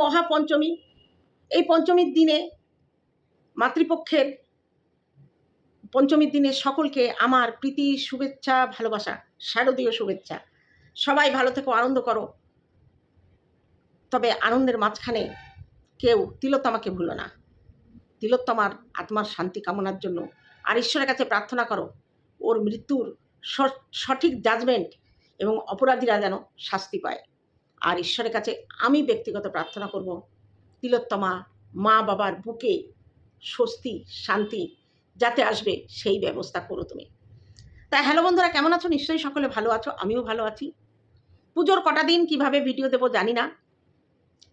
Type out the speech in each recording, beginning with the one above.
মহাপঞ্চমী। এই পঞ্চমীর দিনে মাতৃপক্ষের পঞ্চমীর দিনে সকলকে আমার প্রীতি, শুভেচ্ছা, ভালোবাসা, শারদীয় শুভেচ্ছা। সবাই ভালো থেকো, আনন্দ করো। তবে আনন্দের মাঝখানে কেউ তিলোত্তমাকে ভুলো না। তিলোত্তমার আত্মার শান্তি কামনার জন্য আর ঈশ্বরের কাছে প্রার্থনা করো, ওর মৃত্যুর সঠিক জাজমেন্ট এবং অপরাধীরা যেন শাস্তি পায়। আর ঈশ্বরের কাছে আমি ব্যক্তিগত প্রার্থনা করব, তিলোত্তমা, মা বাবার বুকে স্বস্তি, শান্তি যাতে আসবে, সেই ব্যবস্থা করো তুমি। তাই হ্যালো বন্ধুরা, কেমন আছো? নিশ্চয়ই সকলে ভালো আছো, আমিও ভালো আছি। পুজোর কটা দিন কীভাবে ভিডিও দেবো জানি না।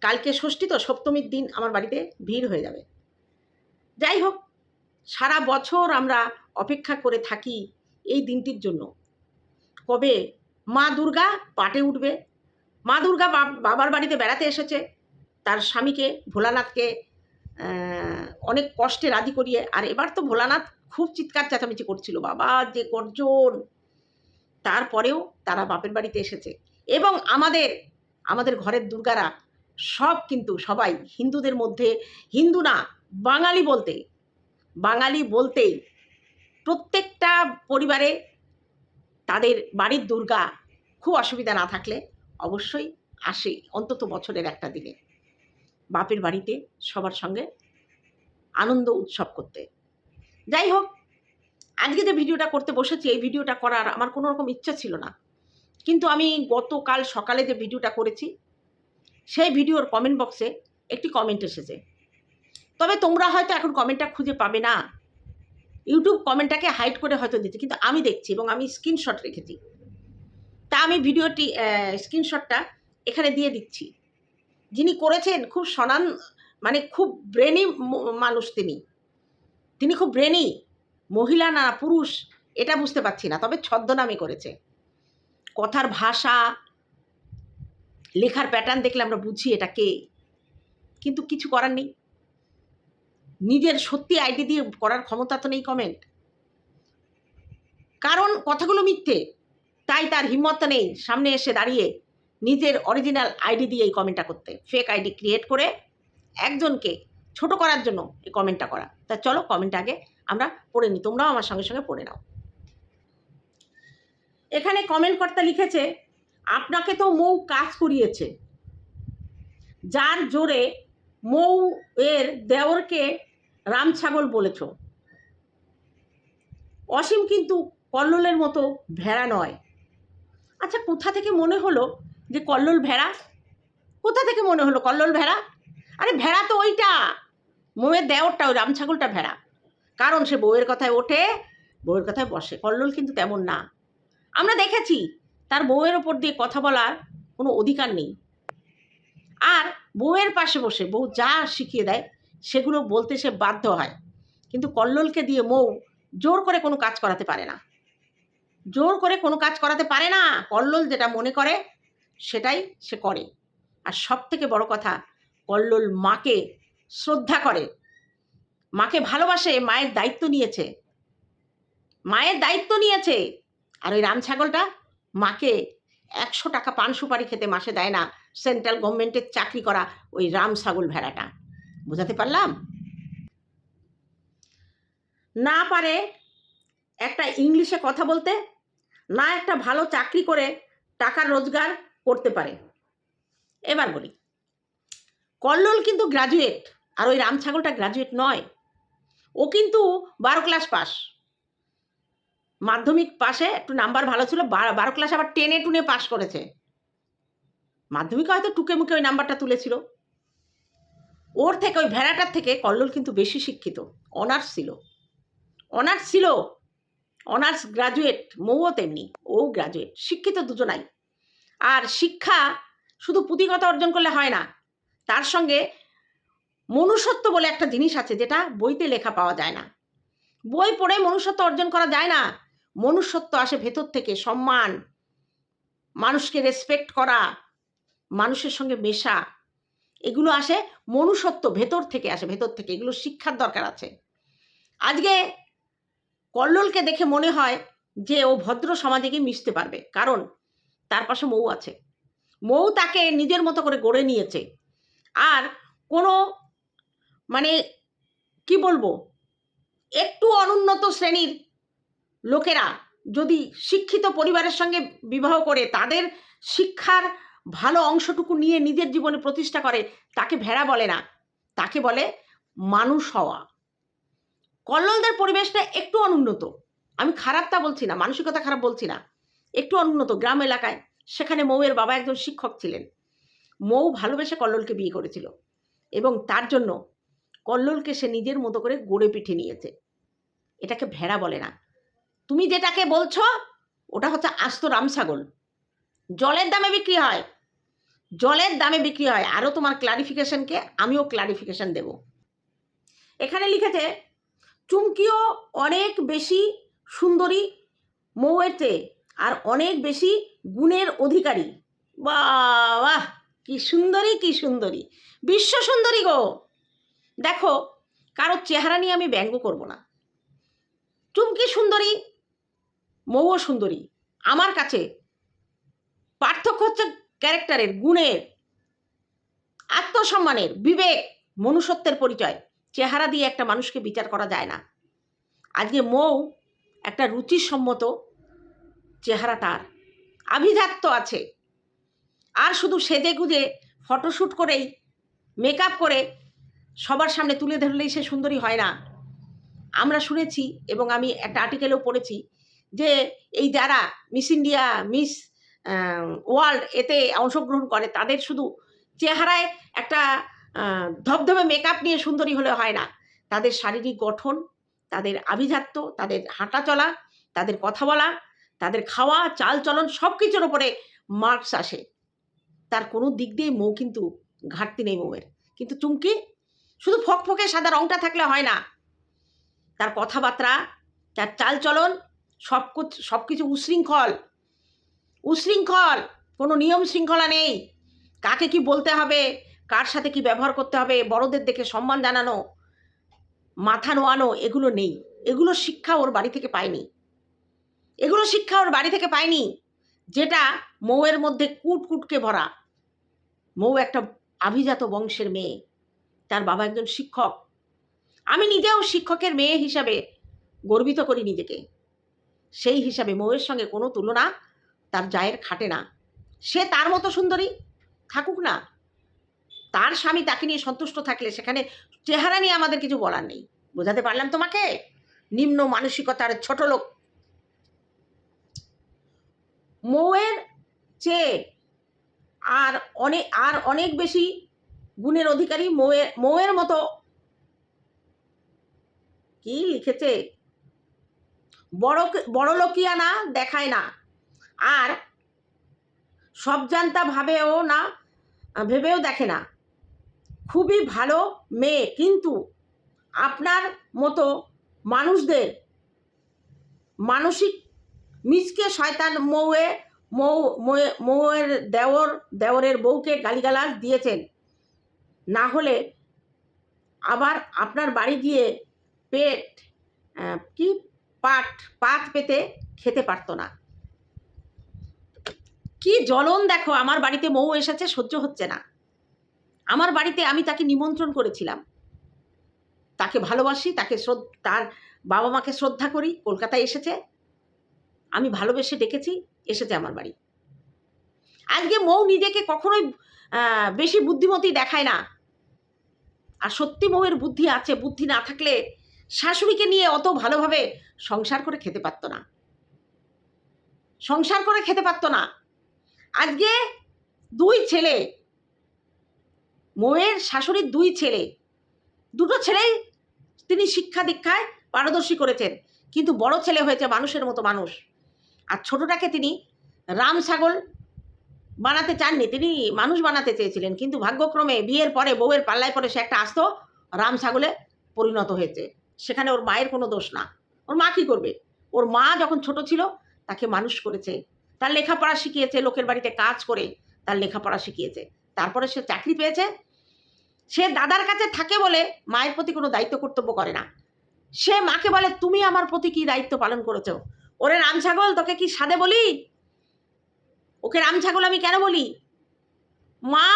কালকে ষষ্ঠী তো, সপ্তমীর দিন আমার বাড়িতে ভিড় হয়ে যাবে। যাই হোক, সারা বছর আমরা অপেক্ষা করে থাকি এই দিনটির জন্য। কবে মা দুর্গা পাটে উঠবে মা দুর্গা বাব- বাবার বাড়িতে বেড়াতে এসেছে। তার স্বামীকে ভোলানাথকে অনেক কষ্টে রাজি করিয়ে। আর এবার তো ভোলানাথ খুব চিৎকার চেঁচামেচি করছিল, বাবা, যে গর্জন! তারপরেও তারা বাপের বাড়িতে এসেছে। এবং আমাদের আমাদের ঘরের দুর্গারা সব কিন্তু সবাই হিন্দুদের মধ্যে, হিন্দু না, বাঙালি বলতে, বাঙালি বলতেই প্রত্যেকটা পরিবারে তাদের বাড়ির দুর্গা খুব অসুবিধা না থাকলে অবশ্যই আসে অন্তত বছরের একটা দিনে। বাপের বাড়িতে সবার সঙ্গে আনন্দ উৎসব করতে। যাই হোক, আজকে যে ভিডিওটা করতে বসেছি, এই ভিডিওটা করার আমার কোনো রকম ইচ্ছা ছিল না। কিন্তু আমি গতকাল সকালে যে ভিডিওটা করেছি, সেই ভিডিওর কমেন্ট বক্সে একটি কমেন্ট এসেছে। তবে তোমরা হয়তো এখন কমেন্টটা খুঁজে পাবে না। ইউটিউব কমেন্টটাকে হাইড করে হয়তো দিতে, কিন্তু আমি দেখছি এবং আমি স্ক্রিনশট রেখেছি। তা আমি ভিডিওটি স্ক্রিনশটটা এখানে দিয়ে দিচ্ছি। যিনি করেছেন, খুব সনান মানে খুব ব্রেনি মানুষ তিনি। তিনি খুব ব্রেনি, মহিলা না পুরুষ, এটা বুঝতে পারছি না, তবে ছদ্মনামে করেছে। কথার ভাষা, লেখার প্যাটার্ন দেখলে আমরা বুঝি এটা কে। কিন্তু কিছু করার নেই। নিজের সত্যি আইডি দিয়ে করার ক্ষমতা তো নেই কমেন্ট কারণ কথাগুলো মিথ্যে। তাই তার হিম্মত নেই সামনে এসে দাঁড়িয়ে নিজের অরিজিনাল আইডি দিয়ে এই কমেন্টটা করতে। ফেক আইডি ক্রিয়েট করে একজনকে ছোট করার জন্য এই কমেন্টটা করা। তা চলো কমেন্ট আগে আমরা পড়ে নিই তোমরাও আমার সঙ্গে সঙ্গে পড়ে নাও। এখানে কমেন্ট কর্তা লিখেছে, আপনাকে তো মৌ কাজ করিয়েছে। যার জোরে মৌ এর দেওরকে রাম ছাগল বলেছ। অসীম কিন্তু কল্লোলের মতো ভেড়া নয়। আচ্ছা কোথা থেকে মনে হলো যে কল্লোল ভেড়া? কোথা থেকে মনে হলো কল্লোল ভেড়া? আরে, ভেড়া তো ওইটা। মৌয়ের দেওরটা, ওই রাম ছাগলটা ভেড়া। কারণ সে বউয়ের কথায় ওঠে, বউয়ের কথায় বসে। কল্লোল কিন্তু তেমন না। আমরা দেখেছি, তার বউয়ের ওপর দিয়ে কথা বলার কোনো অধিকার নেই। আর বউয়ের পাশে বসে, বউ যা শিখিয়ে দেয়, সেগুলো বলতে সে বাধ্য হয়। কিন্তু কল্লোলকে দিয়ে মৌ জোর করে কোনো কাজ করাতে পারে না। জোর করে কোনো কাজ করাতে পারে না। কল্লোল যেটা মনে করে, সেটাই সে করে। আর সব থেকে বড় কথা কল্লোল মাকে শ্রদ্ধা করে। মাকে ভালোবাসে, মায়ের দায়িত্ব নিয়েছে। মায়ের দায়িত্ব নিয়েছে। আর ওই রাম ছাগলটা মাকে একশো টাকা পান সুপারি খেতে মাসে দেয় না। সেন্ট্রাল গভর্নমেন্টের চাকরি করা ওই রাম ছাগল ভেড়াটা। বোঝাতে পারলাম? না পারে একটা ইংলিশে কথা বলতে না একটা ভালো চাকরি করে টাকা রোজগার করতে পারে। এবার বলি, কল্লোল কিন্তু গ্রাজুয়েট আর ওই রাম ছাগলটা গ্রাজুয়েট নয়। ও কিন্তু বারো ক্লাস পাস মাধ্যমিক পাশে একটু নাম্বার ভালো ছিল, বারো ক্লাস আবার টেনে টুনে পাশ করেছে। মাধ্যমিক হয়তো টুকে মুখে ওই নাম্বারটা তুলেছিল। ওর থেকে, ওই ভেড়াটার থেকে কল্লোল কিন্তু বেশি শিক্ষিত। অনার্স ছিল। অনার্স ছিল অনার্স গ্রাজুয়েট মৌও তেমনি ও গ্রাজুয়েট, শিক্ষিত দুজনাই। আর শিক্ষা শুধু পুঁথিগত অর্জন করলে হয় না, তার সঙ্গে মনুষ্যত্ব বলে একটা জিনিস আছে যেটা বইতে লেখা পাওয়া যায় না। বই পড়ে মনুষ্যত্ব অর্জন করা যায় না, মনুষ্যত্ব আসে ভেতর থেকে সম্মান, মানুষকে রেসপেক্ট করা, মানুষের সঙ্গে মেশা, এগুলো আসে মনুষ্যত্ব ভেতর থেকে আসে, ভেতর থেকে, এগুলো শিক্ষার দরকার আছে। আজকে কল্লোলকে দেখে মনে হয় যে ও ভদ্র সমাজে গিয়ে মিশতে পারবে। কারণ তার পাশে মৌ আছে। মৌ তাকে নিজের মতো করে গড়ে নিয়েছে। আর কোনো মানে কি বলব? একটু অনুন্নত শ্রেণির লোকেরা যদি শিক্ষিত পরিবারের সঙ্গে বিবাহ করে, তাদের শিক্ষার ভালো অংশটুকু নিয়ে নিজের জীবনে প্রতিষ্ঠা করে, তাকে ভেড়া বলে না। তাকে বলে মানুষ হওয়া। কল্লোলদের পরিবেশটা একটু অনুন্নত। আমি খারাপ তা বলছি না, মানসিকতা খারাপ বলছি না। একটু অনুন্নত গ্রাম এলাকায়, সেখানে মৌয়ের বাবা একজন শিক্ষক ছিলেন। মৌ ভালোবেসে কল্লোলকে বিয়ে করেছিল এবং তার জন্য কল্লোলকে সে নিজের মতো করে গড়ে পিঠে নিয়েছে। এটাকে ভেড়া বলে না। তুমি যেটাকে বলছো, ওটা হচ্ছে আস্ত রাম ছাগল। জলের দামে বিক্রি হয়। জলের দামে বিক্রি হয়। আরও তোমার ক্লারিফিকেশনকে আমিও ক্লারিফিকেশন দেব। এখানে লিখেছে চুমকিও অনেক বেশি সুন্দরী চেয়ে আর অনেক বেশি গুণের অধিকারী। বাহ, কি সুন্দরী কি সুন্দরী। বিশ্ব সুন্দরী গো। দেখো কারোর চেহারা নিয়ে আমি ব্যঙ্গ করব না। চুমকি সুন্দরী, মৌও সুন্দরী। আমার কাছে পার্থক্য হচ্ছে ক্যারেক্টারের, গুণের, আত্মসম্মানের, বিবেক, মনুষ্যত্বের পরিচয়। চেহারা দিয়ে একটা মানুষকে বিচার করা যায় না। আজকে মৌ একটা রুচিসম্মত চেহারা তার। আভিজাত্য আছে। আর শুধু সেজে গুজে ফটোশ্যুট করেই মেকআপ করে সবার সামনে তুলে ধরলেই সে সুন্দরী হয় না। আমরা শুনেছি এবং আমি একটা আর্টিকেলেও পড়েছি যে এই যারা মিস ইন্ডিয়া মিস ওয়ার্ল্ড এতে অংশগ্রহণ করে, তাদের শুধু চেহারায় একটা ধবধবে মেকআপ নিয়ে সুন্দরী হলে হয় না। তাদের শারীরিক গঠন, তাদের আভিজাত্য, তাদের হাঁটা চলা, তাদের কথা বলা, তাদের খাওয়া, চাল চলন সব কিছুর ওপরে মার্কস আসে। তার কোনো দিক দিয়ে মৌ কিন্তু ঘাটতি নেই মৌয়ের। কিন্তু চুমকি শুধু ফকফকে সাদা রংটা থাকলে হয় না। তার কথাবার্তা, তার চালচলন সব সব কিছু উশৃঙ্খল। উশৃঙ্খল, কোনো নিয়ম শৃঙ্খলা নেই। কাকে কি বলতে হবে? কার সাথে কি ব্যবহার করতে হবে, বড়দের দেখে সম্মান জানানো, মাথা নোয়ানো, এগুলো নেই। এগুলো শিক্ষা ওর বাড়ি থেকে পায়নি। এগুলো শিক্ষা ওর বাড়ি থেকে পায়নি যেটা মৌয়ের মধ্যে কুট কুটকে ভরা। মৌ একটা আভিজাত বংশের মেয়ে, তার বাবা একজন শিক্ষক। আমি নিজেও শিক্ষকের মেয়ে হিসাবে গর্বিত করি নিজেকে। সেই হিসাবে মৌয়ের সঙ্গে কোনো তুলনা তার জায়ের খাটে না। সে তার মতো সুন্দরী থাকুক না। তার স্বামী তাকে নিয়ে সন্তুষ্ট থাকলে সেখানে চেহারা নিয়ে আমাদের কিছু বলার নেই। বোঝাতে পারলাম তোমাকে? নিম্ন মানসিকতার ছোট লোক। মৌয়ের চেয়ে আর অনেক আর অনেক বেশি গুণের অধিকারী মৌয়ের মৌয়ের মতো। কি লিখেছে? বড় বড়লোকিয়ানা দেখায় না। আর সব জানতা ভাবেও না, ভেবেও দেখে না। খুবই ভালো মেয়ে, কিন্তু আপনার মতো মানুষদের মানসিক মিসকে শয়তান মৌয়ে, মৌ মৌয়ের দেওর, দেওরের বউকে গালিগালাজ দিয়েছেন। না হলে আবার আপনার বাড়ি গিয়ে পেট কি পাট, পাত পেতে খেতে পারতো না। কি জ্বলন দেখো, আমার বাড়িতে মৌ এসেছে, সহ্য হচ্ছে না। আমার বাড়িতে আমি তাকে নিমন্ত্রণ করেছিলাম। তাকে ভালোবাসি, তাকে তার বাবা মাকে শ্রদ্ধা করি, কলকাতায় এসেছে। আমি ভালোবেসে ডেকেছি, এসেছে আমার বাড়ি। আজকে মৌ নিজেকে কখনোই বেশি বুদ্ধিমতী দেখায় না। আর সত্যি মৌয়ের বুদ্ধি আছে, বুদ্ধি না থাকলে শাশুড়িকে নিয়ে অত ভালোভাবে সংসার করে খেতে পারতো না। সংসার করে খেতে পারতো না। আজকে দুই ছেলে মৌয়ের শাশুড়ির দুই ছেলে। দুটো ছেলেই তিনি শিক্ষা দীক্ষায় পারদর্শী করেছেন। কিন্তু বড় ছেলে হয়েছে মানুষের মতো মানুষ। আর ছোটটাকে তিনি রাম ছাগল বানাতে চাননি। তিনি মানুষ বানাতে চেয়েছিলেন। কিন্তু ভাগ্যক্রমে বিয়ের পরে, বউয়ের পাল্লায় পরে সে একটা আস্ত রাম ছাগলে পরিণত হয়েছে। সেখানে ওর মায়ের কোনো দোষ না। ওর মা কী করবে? ওর মা যখন ছোট ছিল, তাকে মানুষ করেছে। তার লেখাপড়া শিখিয়েছে, লোকের বাড়িতে কাজ করে তার লেখাপড়া শিখিয়েছে। তারপরে সে চাকরি পেয়েছে। সে দাদার কাছে থাকে বলে মায়ের প্রতি কোনো দায়িত্ব কর্তব্য করে না। সে মাকে বলে, তুমি আমার প্রতি কি দায়িত্ব পালন করেছ? ওরে রাম ছাগল, তোকে কি সাদে বলি? ওকে রাম ছাগল আমি কেন বলি? মা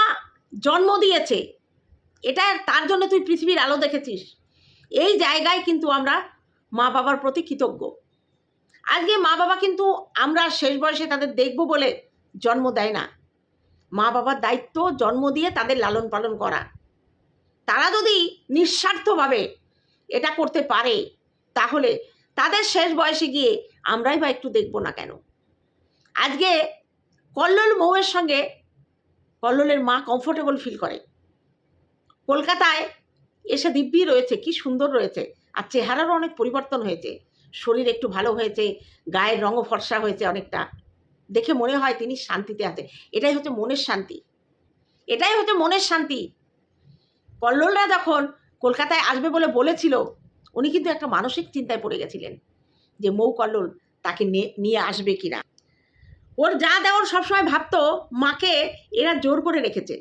জন্ম দিয়েছে। এটা তার জন্য তুই পৃথিবীর আলো দেখেছিস। এই জায়গায় কিন্তু আমরা মা বাবার প্রতি কৃতজ্ঞ। আজকে মা বাবা কিন্তু আমরা শেষ বয়সে তাদের দেখব বলে জন্ম দেয় না। মা বাবার দায়িত্ব, জন্ম দিয়ে তাদের লালন পালন করা। তারা যদি নিঃস্বার্থভাবে এটা করতে পারে, তাহলে তাদের শেষ বয়সে গিয়ে আমরাই বা একটু দেখব না কেন? আজকে কল্লোল মৌয়ের সঙ্গে কল্লোলের মা কমফোর্টেবল ফিল করে। কলকাতায় এসে দিব্যি রয়েছে, কি সুন্দর রয়েছে। আর চেহারারও অনেক পরিবর্তন হয়েছে। শরীর একটু ভালো হয়েছে, গায়ের রঙও ফর্সা হয়েছে অনেকটা। দেখে মনে হয় তিনি শান্তিতে আছে এটাই হচ্ছে মনের শান্তি। এটাই হচ্ছে মনের শান্তি। কল্লোলরা যখন কলকাতায় আসবে বলে বলেছিল, উনি কিন্তু একটা মানসিক চিন্তায় পড়ে গেছিলেন যে, মৌ কল্লোল, তাকে নিয়ে আসবে কিনা ওর যা দেওয়ার সবসময় ভাবতো, মাকে এরা জোর করে রেখেছে।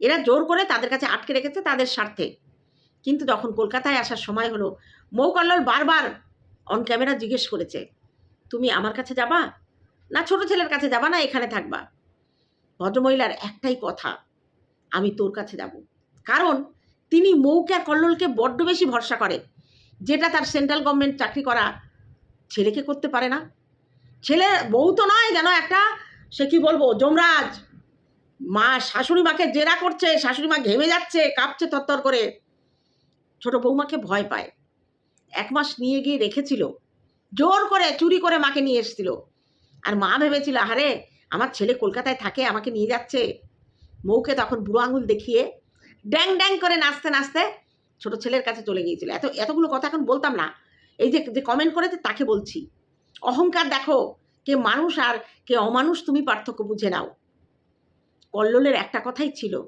এরা জোর করে তাদের কাছে আটকে রেখেছে তাদের স্বার্থে। কিন্তু যখন কলকাতায় আসার সময় হলো, মৌ কল্লোল বারবার অন ক্যামেরা জিজ্ঞেস করেছে, তুমি আমার কাছে যাবা? না ছোট ছেলের কাছে যাবা, না এখানে থাকবা। ভদ্রমহিলার একটাই কথা, আমি তোর কাছে যাব। কারণ তিনি মৌকে আর কল্লোলকে বড্ড বেশি ভরসা করে যেটা তার সেন্ট্রাল গভর্নমেন্ট চাকরি করা ছেলেকে করতে পারে না। ছেলে বউ তো নয় যেন একটা, সে কি বলব, যমরাজ। মা শাশুড়ি মাকে জেরা করছে, শাশুড়ি মা ঘেমে যাচ্ছে, কাঁপছে তত্তর করে। ছোট বৌমাকে ভয় পায়। এক মাস নিয়ে গিয়ে রেখেছিল, জোর করে চুরি করে মাকে নিয়ে এসেছিল। আর মা ভেবেছিল আরে আমার ছেলে কলকাতায় থাকে, আমাকে নিয়ে যাচ্ছে। মৌকে তখন বুড়ো আঙুল দেখিয়ে ড্যাং ড্যাং করে নাচতে নাচতে ছোট ছেলের কাছে চলে গিয়েছিল। এত, এতগুলো কথা এখন বলতাম না। এই যে যে কমেন্ট করেছে, তাকে বলছি, অহংকার দেখো, কে মানুষ আর কে অমানুষ, তুমি পার্থক্য বুঝে নাও। কল্লোলের একটা কথাই ছিল,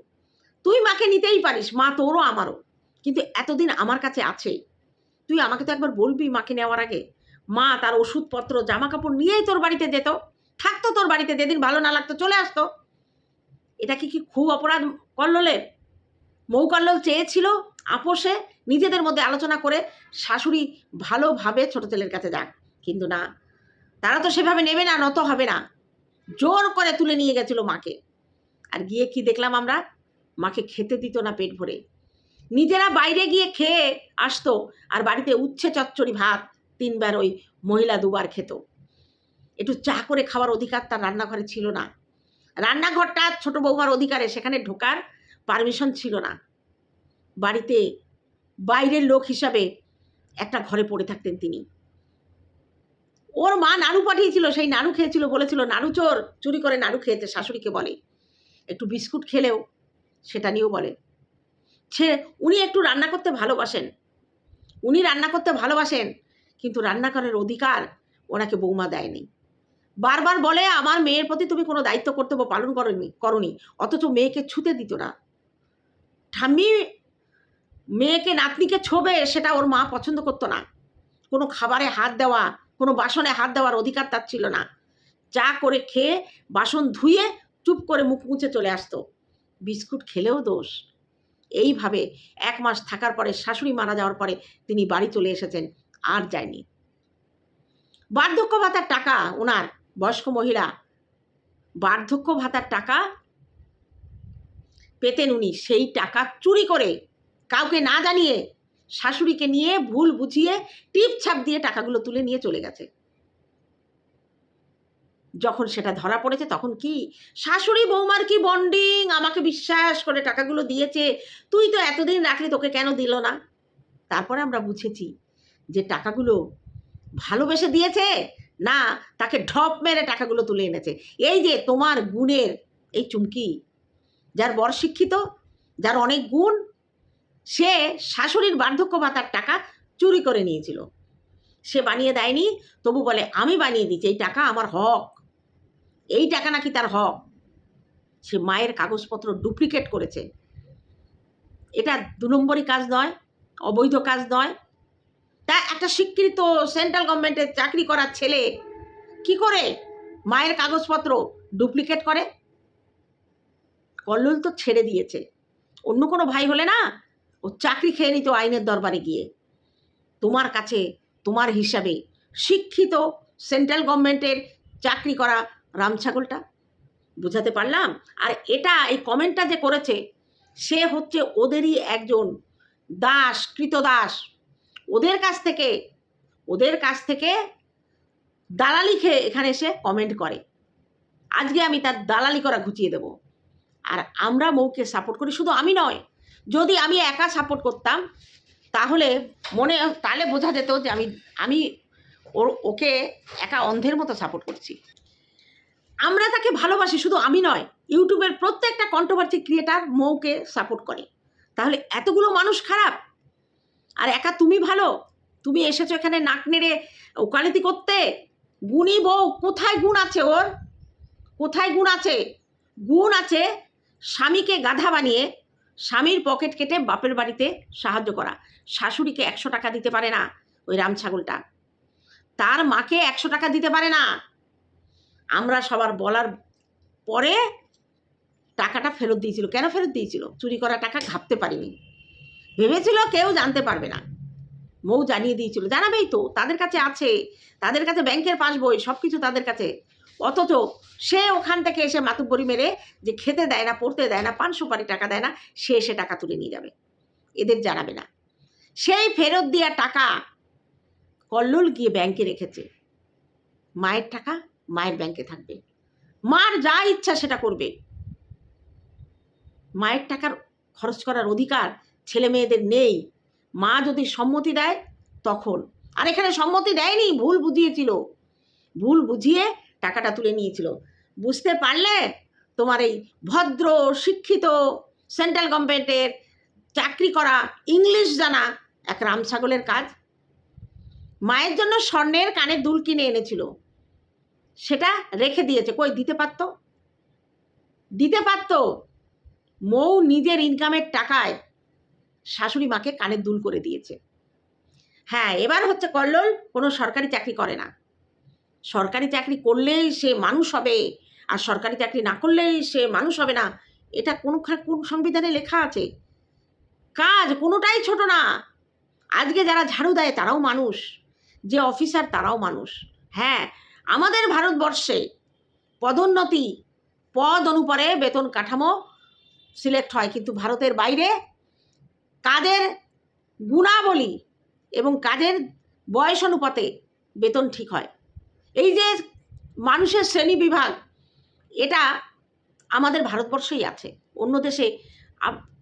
তুই মাকে নিতেই পারিস, মা তোরও আমারও, কিন্তু এতদিন আমার কাছে আছে। তুই আমাকে তো একবার বলবি মাকে নেওয়ার আগে মা তার ওষুধপত্র জামা কাপড় নিয়েই তোর বাড়িতে যেত। থাকতো তোর বাড়িতে, যেদিন ভালো না লাগতো চলে আসতো। এটা কি কি খুব অপরাধ কল্লোলের মৌ কল্লোল চেয়েছিল আপোষে নিজেদের মধ্যে আলোচনা করে শাশুড়ি ভালোভাবে ছোট ছেলের কাছে যাক কিন্তু না, তারা তো সেভাবে নেবে না, নত হবে না। জোর করে তুলে নিয়ে গেছিল মাকে। আর গিয়ে কি দেখলাম আমরা? মাকে খেতে দিত না পেট ভরে। নিজেরা বাইরে গিয়ে খেয়ে আসতো আর বাড়িতে উচ্ছে চচ্চড়ি ভাত। তিনবার ওই মহিলা দুবার খেত। একটু চা করে খাওয়ার অধিকার তার রান্নাঘরে ছিল না। রান্নাঘরটা ছোট বৌমার অধিকারে, সেখানে ঢোকার পারমিশন ছিল না। বাড়িতে বাইরের লোক হিসাবে একটা ঘরে পড়ে থাকতেন তিনি। ওর মা নাড়ু পাঠিয়েছিল, সেই নাড়ু খেয়েছিল, বলেছিল নাড়ু চোর, চুরি করে নাড়ু খেয়েছে, শাশুড়িকে বলে। একটু বিস্কুট খেলেও, সেটা নিয়েও বলে। সে, উনি একটু রান্না করতে ভালোবাসেন। উনি রান্না করতে ভালোবাসেন কিন্তু রান্নাঘরের অধিকার ওনাকে বৌমা দেয়নি। বারবার বলে, আমার মেয়ের প্রতি তুমি কোনো দায়িত্ব কর্তব্য পালন করনি করনি, অথচ মেয়েকে ছুতে দিত না। ঠাম্মি মেয়েকে নাতনিকে ছোবে সেটা ওর মা পছন্দ করতো না। কোনো খাবারে হাত দেওয়া, কোনো বাসনে হাত দেওয়ার অধিকার তার ছিল না। চা করে খেয়ে বাসন ধুয়ে চুপ করে মুখ মুছে চলে আসতো। বিস্কুট খেলেও দোষ। এইভাবে এক মাস থাকার পরে শাশুড়ি মারা যাওয়ার পরে তিনি বাড়ি চলে এসেছেন। আর যায়নি। বার্ধক্য ভাতার টাকা ওনার বয়স্ক মহিলা, বার্ধক্য ভাতার টাকা পেতেন উনি। সেই টাকা চুরি করে কাউকে না জানিয়ে শাশুড়িকে নিয়ে ভুল বুঝিয়ে টিপ ছাপ দিয়ে টাকাগুলো তুলে নিয়ে চলে গেছে। যখন সেটা ধরা পড়েছে তখন কি, শাশুড়ি বৌমার কি বন্ডিং আমাকে বিশ্বাস করে টাকাগুলো দিয়েছে। তুই তো এতদিন রাখলি, তোকে কেন দিল না? তারপরে আমরা বুঝেছি যে টাকাগুলো ভালোবেসে দিয়েছে না, তাকে ঢপ মেরে টাকাগুলো তুলে এনেছে। এই যে তোমার গুণের এই চুমকি, যার বড় শিক্ষিত, যার অনেক গুণ, সে শাশুড়ির বার্ধক্য ভাতার টাকা চুরি করে নিয়েছিল। সে বানিয়ে দেয়নি, তবু বলে, আমি বানিয়ে দিচ্ছি এই টাকা আমার হক। এই টাকা নাকি তার হক। সে মায়ের কাগজপত্র ডুপ্লিকেট করেছে। এটা দু নম্বরই কাজ নয়, অবৈধ কাজ নয়। তা একটা স্বীকৃত সেন্ট্রাল গভর্নমেন্টের চাকরি করার ছেলে কি করে? মায়ের কাগজপত্র ডুপ্লিকেট করে? কল্লোল তো ছেড়ে দিয়েছে। অন্য কোনো ভাই হলে না, ও চাকরি খেয়ে নিত আইনের দরবারে গিয়ে। তোমার কাছে, তোমার হিসাবে শিক্ষিত সেন্ট্রাল গভর্নমেন্টের চাকরি করা রামছাগলটা? বুঝাতে পারলাম? আর এটা, এই কমেন্টটা যে করেছে, সে হচ্ছে ওদেরই একজন দাস, কৃতদাস। ওদের কাছ থেকে, ওদের কাছ থেকে দালালি খেয়ে এখানে এসে কমেন্ট করে। আজকে আমি তার দালালি করা ঘুচিয়ে দেব। আর আমরা মৌকে সাপোর্ট করি, শুধু আমি নয়, যদি আমি একা সাপোর্ট করতাম, তাহলে মনে, তাহলে বোঝা যেত যে আমি আমি ওর, ওকে একা অন্ধের মতো সাপোর্ট করছি। আমরা তাকে ভালোবাসি, শুধু আমি নয়, ইউটিউবের প্রত্যেকটা কন্ট্রোভার্সি ক্রিয়েটার মৌকে সাপোর্ট করে। তাহলে এতগুলো মানুষ খারাপ আর একা তুমি ভালো? তুমি এসেছ এখানে নাক নেড়ে ওকালতি করতে? গুণী বউ, কোথায় গুণ আছে ওর? কোথায় গুণ আছে? গুণ আছে স্বামীকে গাধা বানিয়ে, স্বামীর পকেট কেটে বাপের বাড়িতে সাহায্য করা। শাশুড়িকে একশো টাকা দিতে পারে না ওই রাম ছাগলটা। তার মাকে একশো টাকা দিতে পারে না। আমরা সবার বলার পরে টাকাটা ফেরত দিয়েছিল। কেন ফেরত দিয়েছিল? চুরি করা টাকা ঘাপতে পারিনি। ভেবেছিল কেউ জানতে পারবে না। মৌ জানিয়ে দিয়েছিল, জানাবেই তো, তাদের কাছে আছে, তাদের কাছে ব্যাংকের পাসবই সব কিছু তাদের কাছে। অথচ সে ওখান থেকে এসে মাতুব্বরি মেরে যে খেতে দেয় না, পড়তে দেয় না, পান সুপারি টাকা দেয় না, সে এসে টাকা তুলে নিয়ে যাবে। এদের জানাবে না। সেই ফেরত দেওয়া টাকা কল্লোল গিয়ে ব্যাংকে রেখেছে। মায়ের টাকা মায়ের ব্যাংকে থাকবে। মার যা ইচ্ছা সেটা করবে। মায়ের টাকার খরচ করার অধিকার ছেলে মেয়েদের নেই। মা যদি সম্মতি দেয়, তখন। আর এখানে সম্মতি দেয়নি, ভুল বুঝিয়েছিল। ভুল বুঝিয়ে টাকাটা তুলে নিয়েছিল। বুঝতে পারলে তোমার এই ভদ্র, শিক্ষিত সেন্ট্রাল গভর্নমেন্টের চাকরি করা ইংলিশ জানা এক রাম ছাগলের কাজ। মায়ের জন্য স্বর্ণের কানের দুল কিনে এনেছিল। সেটা রেখে দিয়েছে। কই, দিতে পারতো? দিতে পারতো। মৌ নিজের ইনকামের টাকায় শাশুড়ি মাকে কানের দুল করে দিয়েছে। হ্যাঁ এবার হচ্ছে কল্লোল, কোনো সরকারি চাকরি করে না। সরকারি চাকরি করলেই সে মানুষ হবে, আর সরকারি চাকরি না করলেই সে মানুষ হবে না। এটা কোন কোন সংবিধানে লেখা আছে? কাজ কোনোটাই ছোট না। আজকে যারা ঝাড়ু দেয় তারাও মানুষ, যে অফিসার তারাও মানুষ। হ্যাঁ আমাদের ভারতবর্ষে পদোন্নতি, পদ অনুপারে বেতন কাঠামো সিলেক্ট হয়, কিন্তু ভারতের বাইরে কাজের গুণাবলী এবং কাজের বয়স অনুপাতে বেতন ঠিক হয়। এই যে মানুষের শ্রেণি বিভাগ, এটা আমাদের ভারতবর্ষেই আছে। অন্য দেশে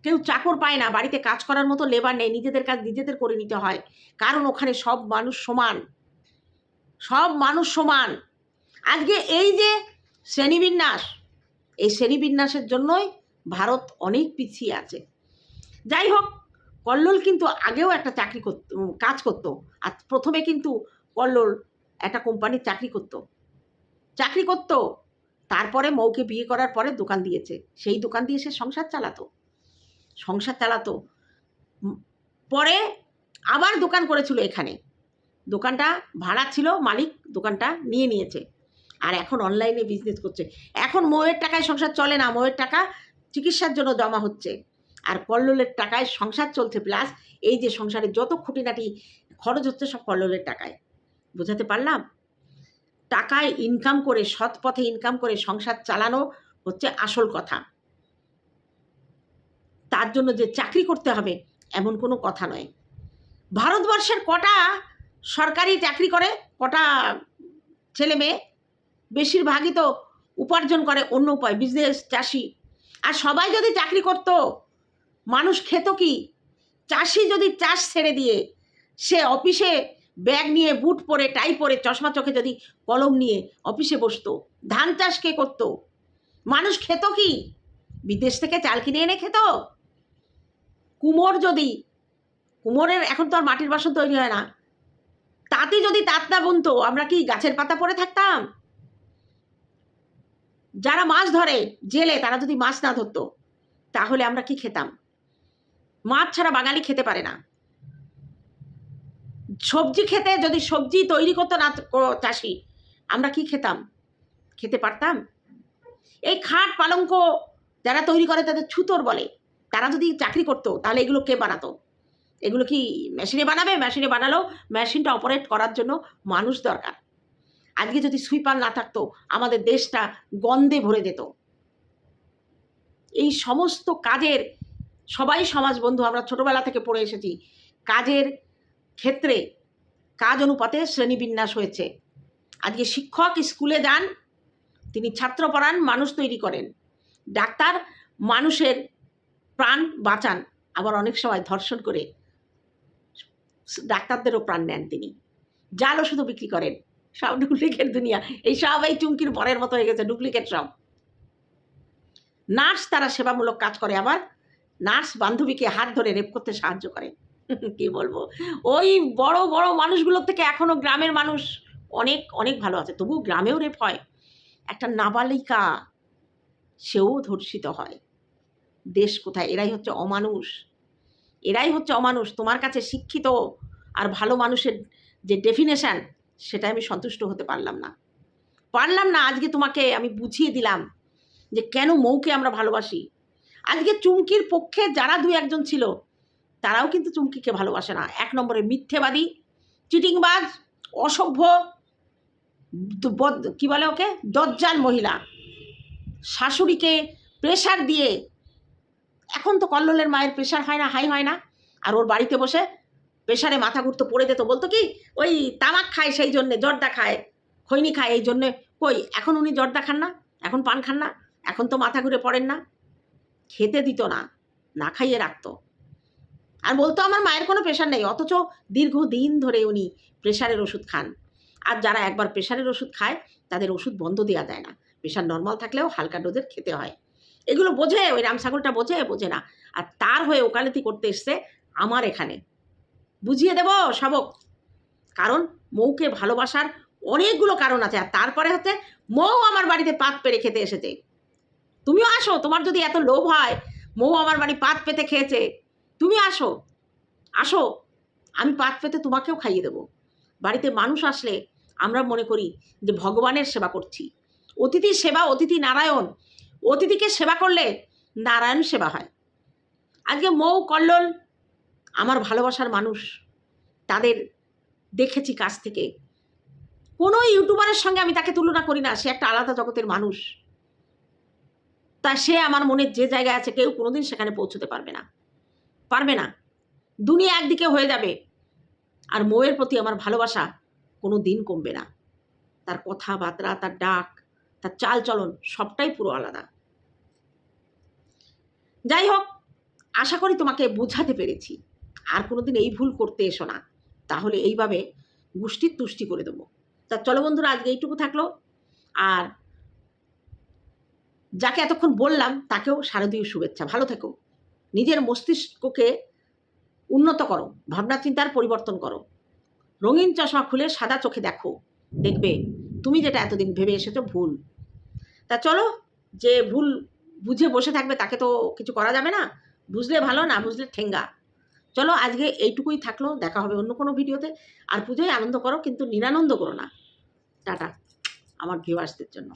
কেউ চাকর পায় না, বাড়িতে কাজ করার মতো লেবার নেই, নিজেদের কাজ নিজেদের করে নিতে হয়। কারণ ওখানে সব মানুষ সমান। সব মানুষ সমান। আজকে এই যে শ্রেণীবিন্যাস এই শ্রেণীবিন্যাসের জন্যই ভারত অনেক পিছিয়ে আছে। যাই হোক কল্লোল কিন্তু আগেও একটা চাকরি করত কাজ করতো। আর প্রথমে কিন্তু কল্লোল একটা কোম্পানির চাকরি করত। চাকরি করত, তারপরে মৌকে বিয়ে করার পরে দোকান দিয়েছে। সেই দোকান দিয়ে সে সংসার চালাতো। সংসার চালাতো। পরে আবার দোকান করেছিল এখানে। দোকানটা ভাড়া ছিল, মালিক দোকানটা নিয়ে নিয়েছে। আর এখন অনলাইনে বিজনেস করছে। এখন মৌয়ের টাকায় সংসার চলে না। মৌয়ের টাকা চিকিৎসার জন্য জমা হচ্ছে। আর কল্লোলের টাকায় সংসার চলছে প্লাস এই যে সংসারে যত খুঁটিনাটি খরচ হচ্ছে সব কল্লোলের টাকায়। বোঝাতে পারলাম? টাকায় ইনকাম করে, সৎ পথে ইনকাম করে সংসার চালানো হচ্ছে আসল কথা। তার জন্য যে চাকরি করতে হবে, এমন কোনো কথা নয়। ভারতবর্ষের কটা সরকারি চাকরি করে, কটা ছেলে মেয়ে, বেশিরভাগই তো উপার্জন করে, অন্য উপায় বিজনেস চাষি। আর সবাই যদি চাকরি করতো মানুষ খেত কি? চাষি যদি চাষ ছেড়ে দিয়ে সে অফিসে ব্যাগ নিয়ে বুট পরে, টাই পরে, চশমা চোখে যদি কলম নিয়ে অফিসে বসতো, ধান চাষ কে করতো? মানুষ খেত কি? বিদেশ থেকে চাল কিনে এনে খেত? কুমোর যদি, কুমোরের এখন তো আর মাটির বাসন তৈরি হয় না। তাতে যদি তাঁত না বুনতো, আমরা কি গাছের পাতা পরে থাকতাম? যারা মাছ ধরে, জেলে, তারা যদি মাছ না ধরতো, তাহলে আমরা কি খেতাম? মাছ ছাড়া বাঙালি খেতে পারে না। সবজি খেতে যদি সবজি তৈরি করতো না চাষি, আমরা কি খেতাম? খেতে পারতাম? এই খাট পালঙ্ক যারা তৈরি করে তাদের ছুতোর বলে। তারা যদি চাকরি করতো, তাহলে এগুলো কে বানাতো? এগুলো কি মেশিনে বানাবে? মেশিনে বানালেও মেশিনটা অপারেট করার জন্য মানুষ দরকার। আজকে যদি সুইপার না থাকতো, আমাদের দেশটা গন্ধে ভরে যেত। এই সমস্ত কাজের সবাই সমাজ বন্ধু, আমরা ছোটবেলা থেকে পড়ে এসেছি। কাজের ক্ষেত্রে কাজ অনুপাতে শ্রেণীবিন্যাস হয়েছে। আজকে শিক্ষক স্কুলে যান, তিনি ছাত্র পড়ান, মানুষ তৈরি করেন। ডাক্তার মানুষের প্রাণ বাঁচান, আবার অনেক সময় ধর্ষণ করে ডাক্তারদেরও প্রাণ নেন তিনি। জাল ওষুধও বিক্রি করেন। সব ডুপ্লিকেট দুনিয়া। এই সব এই চুমকির পরের মতো হয়ে গেছে, ডুপ্লিকেট সব। নার্স তারা সেবামূলক কাজ করে আবার নার্স বান্ধবীকে হাত ধরে রেপ করতে সাহায্য করে। কি বলব? ওই বড় বড় মানুষগুলোর থেকে এখনও গ্রামের মানুষ অনেক অনেক ভালো আছে। তবু গ্রামেও রেপ হয়। একটা নাবালিকা, সেও ধর্ষিত হয়। দেশ কোথায়? এরাই হচ্ছে অমানুষ। এরাই হচ্ছে অমানুষ। তোমার কাছে শিক্ষিত আর ভালো মানুষের যে ডেফিনেশন সেটা আমি সন্তুষ্ট হতে পারলাম না। পারলাম না, আজকে তোমাকে আমি বুঝিয়ে দিলাম যে কেন মৌকে আমরা ভালোবাসি? আজকে চুমকির পক্ষে যারা দুই একজন ছিল, তারাও কিন্তু চুমকিকে ভালোবাসে না। এক নম্বরে মিথ্যেবাদী, চিটিংবাজ, অসভ্য কি বলে ওকে? দজ্জাল মহিলা। শাশুড়িকে প্রেশার দিয়ে, এখন তো কল্লোলের মায়ের প্রেশার হয় না, হাই হয় না। আর ওর বাড়িতে বসে প্রেশারে মাথা ঘুরতে পড়ে যেত। বলতো কি, ওই তামাক খায় সেই জন্যে, জর্দা খায়, খৈনি খায় এই জন্যে। কই, এখন উনি জর্দা খান না, এখন পান খান না, এখন তো মাথা ঘুরে পড়েন না। খেতে দিত না না খাইয়ে রাখতো। আর বলতো আমার মায়ের কোনো প্রেশার নেই, অথচ দীর্ঘদিন ধরে উনি প্রেশারের ওষুধ খান। আর যারা একবার প্রেশারের ওষুধ খায়, তাদের ওষুধ বন্ধ দেওয়া যায় না। প্রেশার নর্মাল থাকলেও হালকা ডোজের খেতে হয়। এগুলো বোঝে, ওই রাম ছাগলটা বোঝে বোঝে না। আর তার হয়ে ওকালতি করতে এসছে আমার এখানে। বুঝিয়ে দেব সবক কারণ মৌকে ভালোবাসার অনেকগুলো কারণ আছে, আর তারপরে হচ্ছে মৌ আমার বাড়িতে পাত পেরে খেতে এসেছে। তুমিও আসো, তোমার যদি এত লোভ হয়, মৌ আমার বাড়ি পাত পেতে খেয়েছে, তুমি আসো আসো, আমি পাত পেতে তোমাকেও খাইয়ে দেবো। বাড়িতে মানুষ আসলে আমরা মনে করি যে ভগবানের সেবা করছি। অতিথির সেবা, অতিথি নারায়ণ, অতিথিকে সেবা করলে নারায়ণ সেবা হয়। আজকে মৌ, কল্লোল আমার ভালোবাসার মানুষ, তাদের দেখেছি কাছ থেকে। কোনো ইউটিউবারের সঙ্গে আমি তাকে তুলনা করি না, সে একটা আলাদা জগতের মানুষ। তা সে আমার মনের যে জায়গায় আছে, কেউ কোনোদিন সেখানে পৌঁছতে পারবে না। পারবে না। দুনিয়া একদিকে হয়ে যাবে। আর মৌয়ের প্রতি আমার ভালোবাসা কোনো দিন কমবে না। তার কথাবার্তা, তার ডাক, তার চাল চলন সবটাই পুরো আলাদা। যাই হোক, আশা করি তোমাকে বোঝাতে পেরেছি। আর কোনোদিন এই ভুল করতে এসো না। তাহলে এইভাবে গোষ্ঠীর তুষ্টি করে দেবো। তা চলো বন্ধুরা, আজকে এইটুকু থাকল। আর যাকে এতক্ষণ বললাম, তাকেও শারদীয় শুভেচ্ছা। ভালো থেকো। নিজের মস্তিষ্ককে উন্নত করো। ভাবনা চিন্তার পরিবর্তন করো। রঙিন চশমা খুলে সাদা চোখে দেখো। দেখবে তুমি যেটা এতদিন ভেবে এসেছ ভুল। তা চলো, যে ভুল বুঝে বসে থাকবে তাকে তো কিছু করা যাবে না। বুঝলে ভালো, না বুঝলে ঠেঙ্গা। চলো, আজকে এইটুকুই থাকল। দেখা হবে অন্য কোনো ভিডিওতে। আর পুজোয় আনন্দ করো, কিন্তু নিরানন্দ করো না। টাটা, আমার ভিউয়ার্সদের জন্য।